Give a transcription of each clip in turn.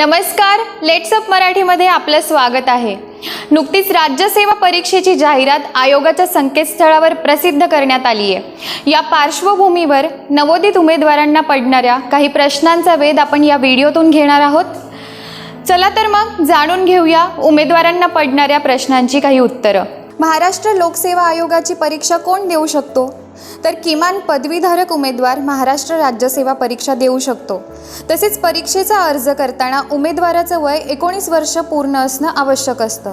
नमस्कार. लेट्सअप मराठीमध्ये आपलं स्वागत आहे. नुकतीच राज्यसेवा परीक्षेची जाहिरात आयोगाच्या संकेतस्थळावर प्रसिद्ध करण्यात आली आहे या पार्श्वभूमीवर नवोदित उमेदवारांना पडणाऱ्या काही प्रश्नांचा वेध आपण या व्हिडिओतून घेणार आहोत. चला तर मग जाणून घेऊया उमेदवारांना पडणाऱ्या प्रश्नांची काही उत्तरं. महाराष्ट्र लोकसेवा आयोगाची परीक्षा कोण देऊ शकतो? तर किमान पदवीधारक उमेदवार महाराष्ट्र राज्यसेवा परीक्षा देऊ शकतो. तसेच परीक्षेचा अर्ज करताना उमेदवाराचं वय एकोणीस वर्ष पूर्ण असणं आवश्यक असतं.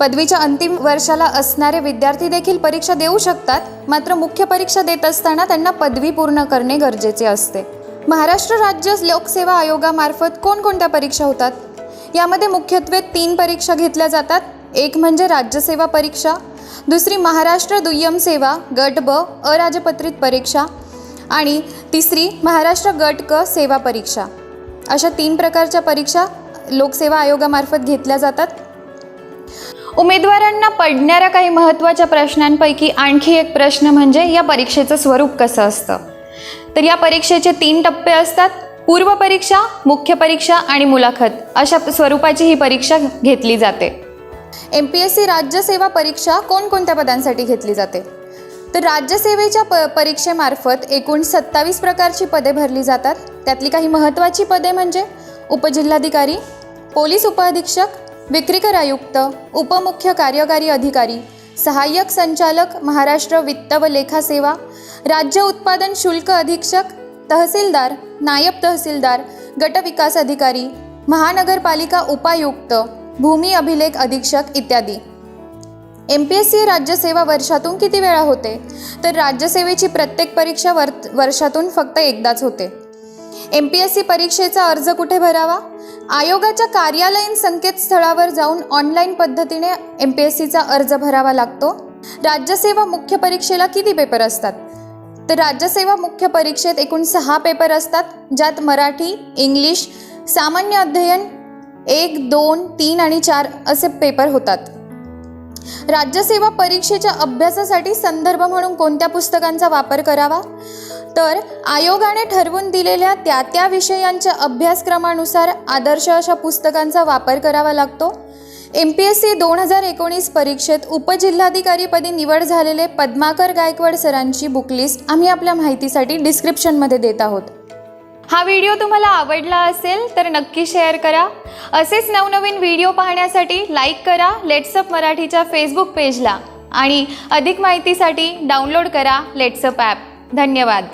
पदवीच्या अंतिम वर्षाला असणारे विद्यार्थी देखील परीक्षा देऊ शकतात मात्र मुख्य परीक्षा देत असताना त्यांना पदवी पूर्ण करणे गरजेचे असते. महाराष्ट्र राज्य लोकसेवा आयोगामार्फत कोणकोणत्या परीक्षा होतात? यामध्ये मुख्यत्वे तीन परीक्षा घेतल्या जातात एक म्हणजे राज्यसेवा परीक्षा दुसरी महाराष्ट्र दुय्यम सेवा गट ब अराजपत्रित परीक्षा आणि तिसरी महाराष्ट्र गट क सेवा परीक्षा. अशा तीन प्रकारच्या परीक्षा लोकसेवा आयोगामार्फत घेतल्या जातात. उमेदवारांना पडणाऱ्या काही महत्त्वाच्या प्रश्नांपैकी आणखी एक प्रश्न म्हणजे या परीक्षेचं स्वरूप कसं असतं? तर या परीक्षेचे तीन टप्पे असतात. पूर्व परीक्षा मुख्य परीक्षा आणि मुलाखत. अशा स्वरूपाची ही परीक्षा घेतली जाते. एम पी एस सी राज्यसेवा परीक्षा कोणकोणत्या पदांसाठी घेतली जाते? तर राज्यसेवेच्या प परीक्षेमार्फत एकूण सत्तावीस प्रकारची पदे भरली जातात. त्यातली काही महत्त्वाची पदे म्हणजे उपजिल्हाधिकारी पोलीस उपअधीक्षक विक्रीकर आयुक्त उपमुख्य कार्यकारी अधिकारी सहाय्यक संचालक महाराष्ट्र वित्त व लेखा सेवा राज्य उत्पादन शुल्क अधीक्षक तहसीलदार नायब तहसीलदार गटविकास अधिकारी महानगरपालिका उपायुक्त भूमी अभिलेख अधीक्षक इत्यादी. एम पी एस सी राज्यसेवा वर्षातून किती वेळा होते? तर राज्यसेवेची प्रत्येक परीक्षा वर वर्षातून फक्त एकदाच होते. एम पी एस सी परीक्षेचा अर्ज कुठे भरावा? आयोगाच्या कार्यालयीन संकेतस्थळावर जाऊन ऑनलाईन पद्धतीने एम पी एस सीचा अर्ज भरावा लागतो. राज्यसेवा मुख्य परीक्षेला किती पेपर असतात? तर राज्यसेवा मुख्य परीक्षेत एकूण सहा पेपर असतात ज्यात मराठी इंग्लिश सामान्य अध्ययन एक दोन तीन आणि चार असे पेपर होतात. राज्यसेवा परीक्षेच्या अभ्यासासाठी संदर्भ म्हणून कोणत्या पुस्तकांचा वापर करावा? तर आयोगाने ठरवून दिलेल्या त्या त्या विषयांच्या अभ्यासक्रमानुसार आदर्श अशा पुस्तकांचा वापर करावा लागतो. एम पी एस सी दोन हजार एकोणीस परीक्षेत उपजिल्हाधिकारीपदी निवड झालेले पद्माकर गायकवाड सरांची बुकलिस्ट आम्ही आपल्या माहितीसाठी डिस्क्रिप्शनमध्ये देत आहोत. हा व्हिडिओ तुम्हाला आवडला असेल तर नक्की शेअर करा. असेच नवनवीन व्हिडिओ पाहण्यासाठी लाईक करा लेट्सअप मराठीच्या फेसबुक पेजला आणि अधिक माहितीसाठी डाउनलोड करा लेट्सअप ॲप धन्यवाद.